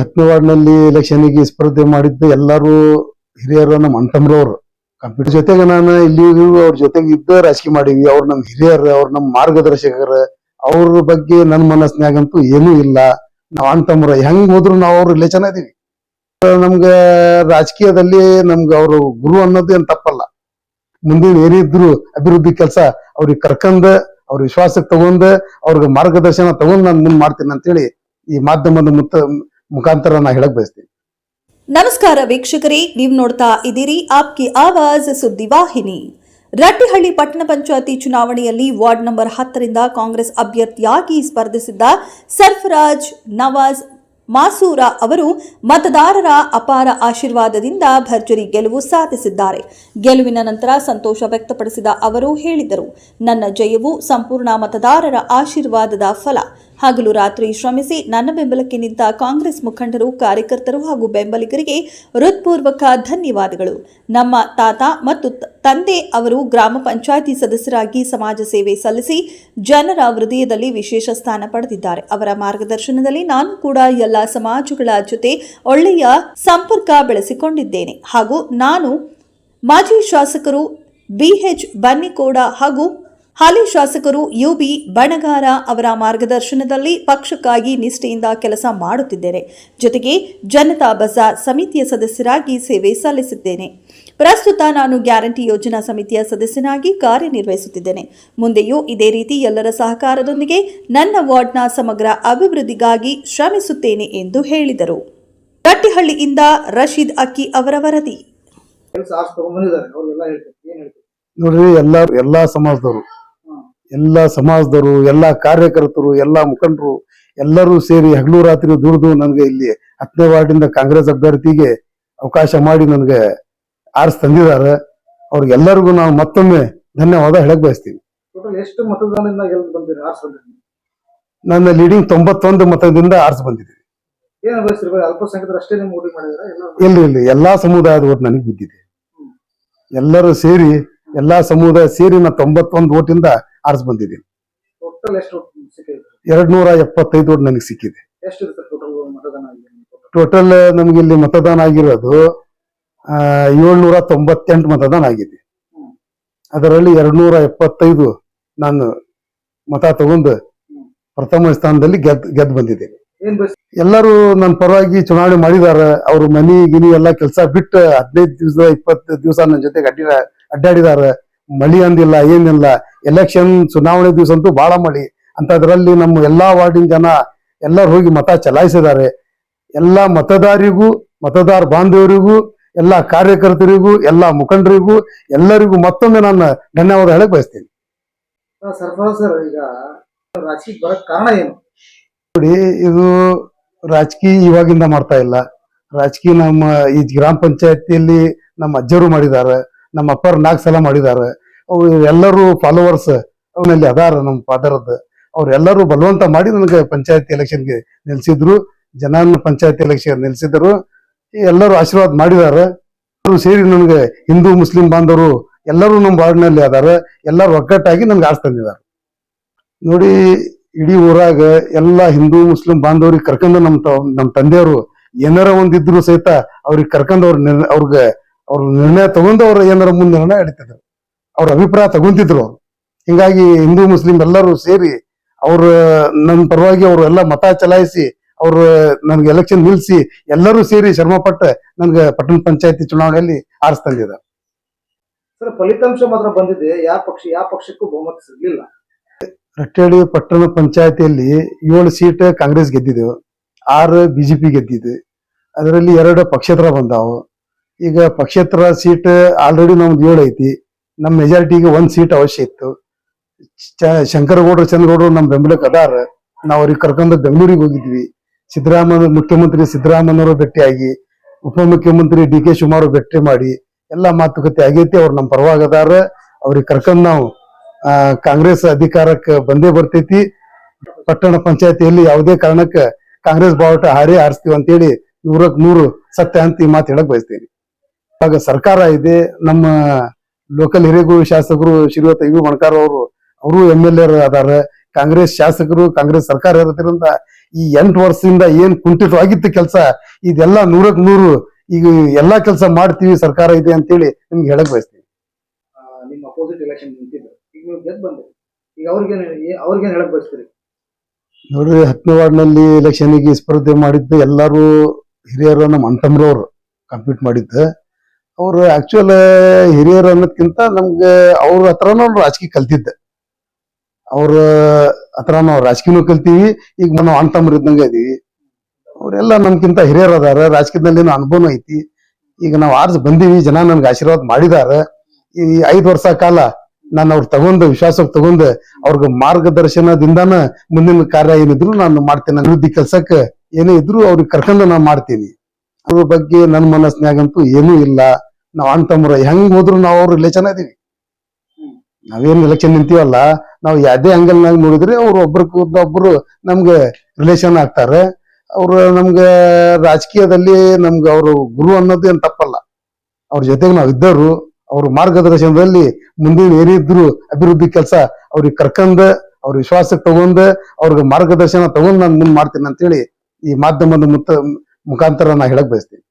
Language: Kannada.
ಹತ್ತನೇ ವಾರ್ಡ್ನಲ್ಲಿ ಎಲೆಕ್ಷನ್ಗೆ ಸ್ಪರ್ಧೆ ಮಾಡಿದ್ದು ಎಲ್ಲರೂ ಹಿರಿಯರು, ನಮ್ಮ ಅಣ್ತಮ್ರವ್ರು ಕಂಪ್ಯೂಟರ್ ಜೊತೆಗೆ ನಾನು ಇಲ್ಲಿಗೂ ಅವ್ರ ಜೊತೆಗೆ ಇದ್ದ ರಾಜಕೀಯ ಮಾಡೀವಿ ಅವ್ರು ನಮ್ಮ ಹಿರಿಯರು, ಅವ್ರ ನಮ್ಮ ಮಾರ್ಗದರ್ಶಕರು. ಅವ್ರ ಬಗ್ಗೆ ನನ್ನ ಮನಸ್ಸಿನಾಗಂತೂ ಏನೂ ಇಲ್ಲ. ನಾವ್ ಅಣ್ತಮ್ರ ಹೆಂಗ್ ಹೋದ್ರು ನಾವು ಅವ್ರ ಇಲ್ಲೇ ಚೆನ್ನಾಗಿದ್ದೀವಿ ನಮ್ಗ ರಾಜಕೀಯದಲ್ಲಿ ನಮ್ಗ ಅವರು ಗುರು ಅನ್ನೋದು ಏನ್ ತಪ್ಪಲ್ಲ. ಮುಂದಿನ ಏನಿದ್ರು ಅಭಿವೃದ್ಧಿ ಕೆಲಸ ಅವ್ರಿಗೆ ಕರ್ಕೊಂಡ್, ಅವ್ರ ವಿಶ್ವಾಸಕ್ಕೆ ತಗೊಂಡ್, ಅವ್ರಿಗೆ ಮಾರ್ಗದರ್ಶನ ತಗೊಂಡ್ ನಾನು ಮುಂದೆ ಮಾಡ್ತೀನಿ ಅಂತೇಳಿ ಈ ಮಾಧ್ಯಮದ ಮುತ್ತ ಮುಖಾಂತರ ನಾ ಹೇಳಕ್ ಬಯಸ್ತೀನಿ. ನಮಸ್ಕಾರ ವೀಕ್ಷಕರೇ, ನೀವು ನೋಡ್ತಾ ಇದ್ದೀರಿ ಆಪ್ಕಿ ಆವಾಜ್ ಸುದ್ದಿವಾಹಿನಿ ರಟ್ಟಿಹಳ್ಳಿ ಪಟ್ಟಣ ಪಂಚಾಯತಿ ಚುನಾವಣೆಯಲ್ಲಿ ವಾರ್ಡ್ ನಂಬರ್ ಹತ್ತರಿಂದ ಕಾಂಗ್ರೆಸ್ ಅಭ್ಯರ್ಥಿಯಾಗಿ ಸ್ಪರ್ಧಿಸಿದ್ದ ಸರ್ಫರಾಜ್ ನವಾಜ್ ಮಾಸೂರ ಅವರು ಮತದಾರರ ಅಪಾರ ಆಶೀರ್ವಾದದಿಂದ ಭರ್ಜರಿ ಗೆಲುವು ಸಾಧಿಸಿದ್ದಾರೆ. ಗೆಲುವಿನ ನಂತರ ಸಂತೋಷ ವ್ಯಕ್ತಪಡಿಸಿದ ಅವರು ಹೇಳಿದರು, ನನ್ನ ಜಯವು ಸಂಪೂರ್ಣ ಮತದಾರರ ಆಶೀರ್ವಾದದ ಫಲ. ಹಗಲು ರಾತ್ರಿ ಶ್ರಮಿಸಿ ನನ್ನ ಬೆಂಬಲಕ್ಕೆ ನಿಂತ ಕಾಂಗ್ರೆಸ್ ಮುಖಂಡರು, ಕಾರ್ಯಕರ್ತರು ಹಾಗೂ ಬೆಂಬಲಿಗರಿಗೆ ಹೃತ್ಪೂರ್ವಕ ಧನ್ಯವಾದಗಳು. ನಮ್ಮ ತಾತ ಮತ್ತು ತಂದೆ ಅವರು ಗ್ರಾಮ ಪಂಚಾಯಿತಿ ಸದಸ್ಯರಾಗಿ ಸಮಾಜ ಸೇವೆ ಸಲ್ಲಿಸಿ ಜನರ ಹೃದಯದಲ್ಲಿ ವಿಶೇಷ ಸ್ಥಾನ ಪಡೆದಿದ್ದಾರೆ. ಅವರ ಮಾರ್ಗದರ್ಶನದಲ್ಲಿ ನಾನು ಕೂಡ ಎಲ್ಲ ಸಮಾಜಗಳ ಜೊತೆ ಒಳ್ಳೆಯ ಸಂಪರ್ಕ ಬೆಳೆಸಿಕೊಂಡಿದ್ದೇನೆ. ಹಾಗೂ ನಾನು ಮಾಜಿ ಶಾಸಕರು ಬಿಎಚ್ ಬನ್ನಿಕೋಡ ಹಾಗೂ ಹಾಲಿ ಶಾಸಕರು ಯುಬಿ ಬಣಗಾರ ಅವರ ಮಾರ್ಗದರ್ಶನದಲ್ಲಿ ಪಕ್ಷಕ್ಕಾಗಿ ನಿಷ್ಠೆಯಿಂದ ಕೆಲಸ ಮಾಡುತ್ತಿದ್ದೇನೆ. ಜೊತೆಗೆ ಜನತಾ ಬಜಾರ್ ಸಮಿತಿಯ ಸದಸ್ಯರಾಗಿ ಸೇವೆ ಸಲ್ಲಿಸಿದ್ದೇನೆ. ಪ್ರಸ್ತುತ ನಾನು ಗ್ಯಾರಂಟಿ ಯೋಜನಾ ಸಮಿತಿಯ ಸದಸ್ಯನಾಗಿ ಕಾರ್ಯನಿರ್ವಹಿಸುತ್ತಿದ್ದೇನೆ. ಮುಂದೆಯೂ ಇದೇ ರೀತಿ ಎಲ್ಲರ ಸಹಕಾರದೊಂದಿಗೆ ನನ್ನ ವಾರ್ಡ್ನ ಸಮಗ್ರ ಅಭಿವೃದ್ಧಿಗಾಗಿ ಶ್ರಮಿಸುತ್ತೇನೆ ಎಂದು ಹೇಳಿದರು. ರಟ್ಟಿಹಳ್ಳಿಯಿಂದ ರಶೀದ್ ಅಕ್ಕಿ ಅವರ ವರದಿ. ನೋಡ್ರಿ ಎಲ್ಲಾ ಎಲ್ಲಾ ಸಮಾಜದವರು ಎಲ್ಲಾ ಸಮಾಜದವರು ಎಲ್ಲ ಕಾರ್ಯಕರ್ತರು ಎಲ್ಲ ಮುಖಂಡರು ಎಲ್ಲರೂ ಸೇರಿ ಹಗಲು ರಾತ್ರಿ ದುಡಿದು ನನಗೆ ಇಲ್ಲಿ ಹತ್ತನೇ ವಾರ್ಡಿಂದ ಕಾಂಗ್ರೆಸ್ ಅಭ್ಯರ್ಥಿಗೆ ಅವಕಾಶ ಮಾಡಿ ನನಗೆ ಆರಿಸ್ ತಂದಿದ್ದಾರೆ. ಅವ್ರಿಗೆಲ್ಲರಿಗೂ ನಾವು ಮತ್ತೊಮ್ಮೆ ಧನ್ಯವಾದ ಹೇಳಕ್ ಬಯಸ್ತೀವಿ ಎಷ್ಟು ಮತದಾನದಿಂದ ನನ್ನ ಲೀಡಿಂಗ್ ತೊಂಬತ್ತೊಂದು ಮತದಿಂದ ಆರಿಸ್ ಬಂದಿದೆ ಅಲ್ಪಸಂಖ್ಯಾತರು ಅಷ್ಟೇ ಇಲ್ಲಿ ಇಲ್ಲಿ ಎಲ್ಲಾ ಸಮುದಾಯದ ಓಟ್ ನನಗೆ ಬಿದ್ದಿದೆ. ಎಲ್ಲರೂ ಸೇರಿ ಎಲ್ಲಾ ಸಮುದಾಯ ಸೇರಿ ನಾ ತೊಂಬತ್ತೊಂದು ಓಟಿಂದ ಆರಿಸ್ ಬಂದಿದ್ದೀನಿ ಎರಡ್ ನೂರ ಎಪ್ಪತ್ತೈದು ಓಟ್ ನನಗೆ ಸಿಕ್ಕಿದೆ. ಟೋಟಲ್ ನಮ್ಗೆ ಇಲ್ಲಿ ಮತದಾನ ಆಗಿರೋದು ಏಳ್ನೂರ ತೊಂಬತ್ತೆಂಟು ಮತದಾನ ಆಗಿದೆ. ಅದರಲ್ಲಿ ಎರಡ್ನೂರ ಎಪ್ಪತ್ತೈದು ನಾನು ಮತ ತಗೊಂಡು ಪ್ರಥಮ ಸ್ಥಾನದಲ್ಲಿ ಗೆದ್ ಗೆದ್ದು ಬಂದಿದ್ದೇನೆ ಎಲ್ಲರೂ ನನ್ನ ಪರವಾಗಿ ಚುನಾವಣೆ ಮಾಡಿದಾರ ಅವ್ರ ಮನಿ ಗಿನಿ ಎಲ್ಲ ಕೆಲಸ ಬಿಟ್ಟು ಹದಿನೈದು ದಿವಸ ಇಪ್ಪತ್ತು ದಿವಸ ನನ್ನ ಜೊತೆಗೆ ಅಡ್ಡಿ ಅಡ್ಡಾಡಿದಾರೆ ಮಳಿ ಅಂದಿಲ್ಲ ಏನಿಲ್ಲ. ಎಲೆಕ್ಷನ್ ಚುನಾವಣೆ ದಿವಸ ಅಂತೂ ಬಹಳ ಮಳಿ. ಅಂತದ್ರಲ್ಲಿ ನಮ್ಮ ಎಲ್ಲಾ ವಾರ್ಡಿನ ಜನ ಎಲ್ಲರೂ ಹೋಗಿ ಮತ ಚಲಾಯಿಸಿದ್ದಾರೆ. ಎಲ್ಲಾ ಮತದಾರರಿಗೂ ಮತದಾರ ಬಾಂಧವರಿಗೂ ಎಲ್ಲಾ ಕಾರ್ಯಕರ್ತರಿಗೂ ಎಲ್ಲಾ ಮುಖಂಡರಿಗೂ ಎಲ್ಲರಿಗೂ ಮತ್ತೊಮ್ಮೆ ನಾನು ಧನ್ಯವಾದ ಹೇಳಕ್ ಬಯಸ್ತೀನಿ. ಸರ್ಫರಾಜ್ ಸರ್ ಈಗ ರಾಜಕೀಯ ಬರಕ್ ಕಾರಣ ಏನು? ನೋಡಿ ಇದು ರಾಜಕೀಯ ಇವಾಗಿಂದ ಮಾಡ್ತಾ ಇಲ್ಲ. ರಾಜಕೀಯ ನಮ್ಮ ಈ ಗ್ರಾಮ ಪಂಚಾಯತಿಯಲ್ಲಿ ನಮ್ಮ ಅಜ್ಜರು ಮಾಡಿದ್ದಾರೆ. ನಮ್ಮ ಅಪ್ಪರು ನಾಲ್ಕು ಸಲ ಮಾಡಿದ್ದಾರೆ. ಎಲ್ಲರೂ ಫಾಲೋವರ್ಸ್ ಅವನಲ್ಲಿ ಅದಾರ ನಮ್ಮ ಫಾದರದ್ದು ಅವರೆಲ್ಲರೂ ಬಲವಂತ ಮಾಡಿ ನನಗೆ ಪಂಚಾಯತ್ ಎಲೆಕ್ಷನ್ಗೆ ನಿಲ್ಸಿದ್ರು. ಜನ ಪಂಚಾಯತ್ ಎಲೆಕ್ಷನ್ ನಿಲ್ಸಿದ್ರು. ಎಲ್ಲರೂ ಆಶೀರ್ವಾದ ಮಾಡಿದಾರೆ. ಸೇರಿ ನನಗೆ ಹಿಂದೂ, ಮುಸ್ಲಿಂ ಬಾಂಧವರು ಎಲ್ಲರೂ ನಮ್ಮ ವಾರ್ಡ್ನಲ್ಲಿ ಅದಾರ. ಎಲ್ಲರೂ ಒಗ್ಗಟ್ಟಾಗಿ ನನ್ಗೆ ಆಸ್ ತಂದಿದ್ದಾರೆ ನೋಡಿ, ಇಡೀ ಊರಾಗ ಎಲ್ಲ ಹಿಂದೂ, ಮುಸ್ಲಿಂ ಬಾಂಧವ್ರಿಗೆ ಕರ್ಕೊಂಡು ನಮ್ಮ ನಮ್ಮ ನಮ್ ತಂದೆಯವರು ಏನಾರ ಒಂದಿದ್ರು ಸಹಿತ ಅವ್ರಿಗೆ ಕರ್ಕೊಂಡು ಅವ್ರ ನಿರ್ಣಯ, ಅವ್ರಿಗೆ ಅವ್ರ ನಿರ್ಣಯ ತಗೊಂಡು ಅವ್ರ ಏನಾರ ಮುಂದೆ ನಿರ್ಣಯ ಅವ್ರ ಅಭಿಪ್ರಾಯ ತಗೊಂತಿದ್ರು. ಹಿಂಗಾಗಿ ಹಿಂದೂ ಮುಸ್ಲಿಂ ಎಲ್ಲರೂ ಸೇರಿ ಅವ್ರ ನನ್ನ ಪರವಾಗಿ ಅವರು ಎಲ್ಲ ಮತ ಚಲಾಯಿಸಿ ಅವ್ರ ನನ್ಗೆ ಎಲೆಕ್ಷನ್ ನಿಲ್ಸಿ ಎಲ್ಲರೂ ಸೇರಿ ಶ್ರಮ ಪಟ್ಟ ನನ್ಗೆ ಪಟ್ಟಣ ಪಂಚಾಯತಿ ಚುನಾವಣೆಯಲ್ಲಿ ಆರಿಸ ತಂದಿದ್ದಾರೆ. ಸರ್ ಫಲಿತಾಂಶ ಮಾತ್ರ ಬಂದಿದೆ. ಯಾವ ಪಕ್ಷ ಯಾವ ಪಕ್ಷಕ್ಕೂ ಬಹುಮತ ಸಿಗ್ಲಿಲ್ಲ. ರಟ್ಟೇಡಿ ಪಟ್ಟಣ ಪಂಚಾಯತಿಯಲ್ಲಿ ಏಳು ಸೀಟ್ ಕಾಂಗ್ರೆಸ್ ಗೆದ್ದಿದ್ದೆವು ಆರು ಬಿಜೆಪಿ ಗೆದ್ದಿದೆ. ಅದರಲ್ಲಿ ಎರಡು ಪಕ್ಷೇತರ ಬಂದಾವು. ಈಗ ಪಕ್ಷೇತರ ಸೀಟ್ ಆಲ್ರೆಡಿ ನಮ್ದು ಏಳು ಐತಿ. ನಮ್ಮ ಮೆಜಾರಿಟಿಗೆ ಒಂದ್ ಸೀಟ್ ಅವಶ್ಯ ಇತ್ತು. ಶಂಕರಗೌಡರು, ಚಂದ್ರಗೌಡರು ನಮ್ಮ ಬೆಂಬಲಕ್ಕೆ ಅದಾರ. ನಾವು ಅವ್ರಿಗೆ ಕರ್ಕೊಂಡು ಬೆಂಗಳೂರಿಗೆ ಹೋಗಿದ್ವಿ. ಸಿದ್ದರಾಮಯ್ಯ ಮುಖ್ಯಮಂತ್ರಿ ಸಿದ್ದರಾಮಯ್ಯವರು ಭೇಟಿಯಾಗಿ, ಉಪಮುಖ್ಯಮಂತ್ರಿ ಡಿ ಕೆ ಶಿವಕುಮಾರ್ ಭೇಟಿ ಮಾಡಿ, ಎಲ್ಲಾ ಮಾತುಕತೆ ಆಗೈತಿ, ಅವ್ರು ನಮ್ಮ ಪರವಾಗಿ ಅದಾರ. ಅವ್ರಿಗೆ ಕರ್ಕೊಂಡು ನಾವು ಕಾಂಗ್ರೆಸ್ ಅಧಿಕಾರಕ್ಕೆ ಬಂದೇ ಬರ್ತೈತಿ. ಪಟ್ಟಣ ಪಂಚಾಯತಿಯಲ್ಲಿ ಯಾವುದೇ ಕಾರಣಕ್ಕೆ ಕಾಂಗ್ರೆಸ್ ಬಾವುಟ ಹಾರೇ ಹಾರಿಸ್ತೀವಿ ಅಂತೇಳಿ ನೂರಕ್ ನೂರು ಸತ್ಯ ಅಂತ ಈ ಮಾತು ಹೇಳಕ್ ಬಯಸ್ತೀನಿ. ಆಗ ಸರ್ಕಾರ ಇದೆ, ನಮ್ಮ ಲೋಕಲ್ ಹಿರಿಯರು ಶಾಸಕರು ಶ್ರೀಯುತ ಯು ಮಣಕಾರ್ ಅವರು ಅವರು ಎಂ ಎಲ್ ಎರ್ ಅದಾರ. ಕಾಂಗ್ರೆಸ್ ಶಾಸಕರು ಕಾಂಗ್ರೆಸ್ ಸರ್ಕಾರ ಇರೋದ್ರಿಂದ ಈ ಎಂಟು ವರ್ಷದಿಂದ ಏನ್ ಕುಂಠಿತವಾಗಿತ್ತು ಕೆಲಸ ಇದೆಲ್ಲ ನೂರಕ್ ನೂರು ಈಗ ಎಲ್ಲಾ ಕೆಲಸ ಮಾಡ್ತೀವಿ ಸರ್ಕಾರ ಇದೆ ಅಂತೇಳಿ ನಿಮ್ಗೆ ಹೇಳಕ್ ಬಯಸ್ತೀನಿ. ಆ, ನಿಮ್ಮ ಅಪೋಸಿಟ್ ಎಲೆಕ್ಷನ್ ನಿಂತಿದ್ರು ಈಗ ನೀವು ಗೆದ್ದು ಬಂದ್ರಿ. ಈಗ ಅವ್ರಿಗೇನ್ ಅವ್ರಿಗೇನ್ ಹೇಳಕ್ ಬಯಸ್ತೀರಿ? ನೋಡ್ರಿ ಹತ್ತನೇ ವಾರ್ಡ್ನಲ್ಲಿ ಎಲೆಕ್ಷನ್ಗೆ ಸ್ಪರ್ಧೆ ಮಾಡಿದ್ದು ಎಲ್ಲರೂ ಹಿರಿಯರು ನಮ್ಮ ಅಣ್ತಮ್ರವ್ರು ಕಂಪ್ಲೀಟ್ ಮಾಡಿದ್ದು. ಅವ್ರು ಆಕ್ಚುಲ್ ಹಿರಿಯರು ಅನ್ನೋದ್ಕಿಂತ ನಮ್ಗೆ ಅವ್ರ ಹತ್ರನೂ ರಾಜಕೀಯ ಕಲ್ತಿದ್ದೆ. ಅವ್ರ ಹತ್ರ ನಾವು ರಾಜಕೀಯನೂ ಕಲ್ತೀವಿ. ಈಗ ನಾವು ಅಣ್ಣ ಇದ್ದಂಗೆ ಇದೀವಿ. ಅವರೆಲ್ಲ ನಮ್ಗಿಂತ ಹಿರಿಯರು ಅದಾರ ರಾಜಕೀಯದಲ್ಲಿ ಅನುಭವನೂ ಐತಿ. ಈಗ ನಾವು ಆರ್ಸ್ ಬಂದೀವಿ. ಜನ ನನ್ಗೆ ಆಶೀರ್ವಾದ ಮಾಡಿದಾರ ಈ ಐದು ವರ್ಷ ಕಾಲ ನಾನು ಅವ್ರು ತಗೊಂಡು ವಿಶ್ವಾಸಕ್ಕೆ ತಗೊಂಡು, ಅವ್ರಿಗೆ ಮಾರ್ಗದರ್ಶನದಿಂದಾನ ಮುಂದಿನ ಕಾರ್ಯ ಏನಿದ್ರು ನಾನು ಮಾಡ್ತೇನೆ. ಅಭಿವೃದ್ಧಿ ಕೆಲ್ಸಕ್ಕೆ ಏನೇ ಇದ್ರು ಅವ್ರಿಗೆ ಕರ್ಕೊಂಡು ನಾನು ಮಾಡ್ತೀನಿ. ಅದ್ರ ಬಗ್ಗೆ ನನ್ನ ಮನಸ್ಸಿನಾಗಂತೂ ಏನೂ ಇಲ್ಲ. ನಾವು ಅಣ್ಣ ತಮ್ಮರ, ಹೆಂಗ್ ಹೋದ್ರು ನಾವು ಅವ್ರ ರಿಲೇಷನ್ ಇದೀವಿ. ನಾವೇನ್ ರಿಲೇಷನ್ ನಿಂತೀವಲ್ಲ, ನಾವು ಯಾವ್ದೇ angle ನಾಗ ನೋಡಿದ್ರೆ ಅವ್ರು ಒಬ್ರಿಗೆ ಒಬ್ರು ನಮ್ಗೆ ರಿಲೇಷನ್ ಆಗ್ತಾರೆ. ಅವ್ರು ನಮ್ಗೆ ರಾಜಕೀಯದಲ್ಲಿ ನಮ್ಗೆ ಅವರು ಗುರು ಅನ್ನೋದು ಏನ್ ತಪ್ಪಲ್ಲ. ಅವ್ರ ಜೊತೆಗೆ ನಾವು ಇದ್ದವರು, ಅವ್ರ ಮಾರ್ಗದರ್ಶನದಲ್ಲಿ ಮುಂದಿನ ಏನಿದ್ರು ಅಭಿವೃದ್ಧಿ ಕೆಲಸ ಅವ್ರಿಗೆ ಕರ್ಕಂದ ಅವ್ರ ವಿಶ್ವಾಸಕ್ಕೆ ತಗೊಂಡ್, ಅವ್ರಿಗೆ ಮಾರ್ಗದರ್ಶನ ತಗೊಂಡ್ ನಾನು ಮುಂದ್ ಮಾಡ್ತೀನಿ ಅಂತೇಳಿ ಈ ಮಾಧ್ಯಮದ ಮುತ್ತ ಮುಖಾಂತರ ನಾ ಹೇಳಕ್ ಬಯಸ್ತೀನಿ